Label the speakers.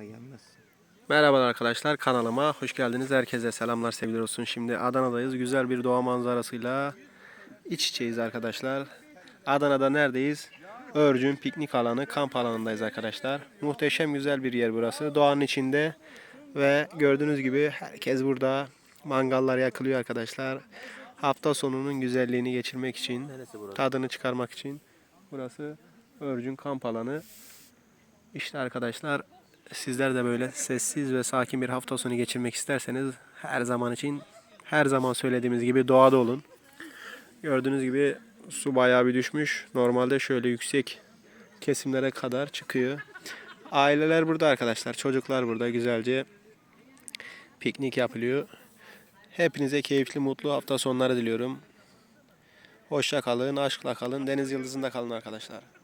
Speaker 1: daha gelmez.
Speaker 2: Merhabalar arkadaşlar kanalıma hoş geldiniz. Herkese selamlar sevgiler olsun. Şimdi Adana'dayız. Güzel bir doğa manzarasıyla iç içeyiz arkadaşlar. Adana'da neredeyiz? Örcün piknik alanı, kamp alanındayız arkadaşlar. Muhteşem güzel bir yer burası. Doğanın içinde ve gördüğünüz gibi herkes burada. Mangallar yakılıyor arkadaşlar. Hafta sonunun güzelliğini geçirmek için, tadını çıkarmak için. Burası Örcün kamp alanı. İşte arkadaşlar sizler de böyle sessiz ve sakin bir hafta sonu geçirmek isterseniz her zaman için her zaman söylediğimiz gibi doğada olun. Gördüğünüz gibi su bayağı bir düşmüş. Normalde şöyle yüksek kesimlere kadar çıkıyor. Aileler burada arkadaşlar. Çocuklar burada güzelce piknik yapılıyor. Hepinize keyifli, mutlu hafta sonları diliyorum. Hoşça kalın, aşkla kalın, deniz yıldızında kalın arkadaşlar.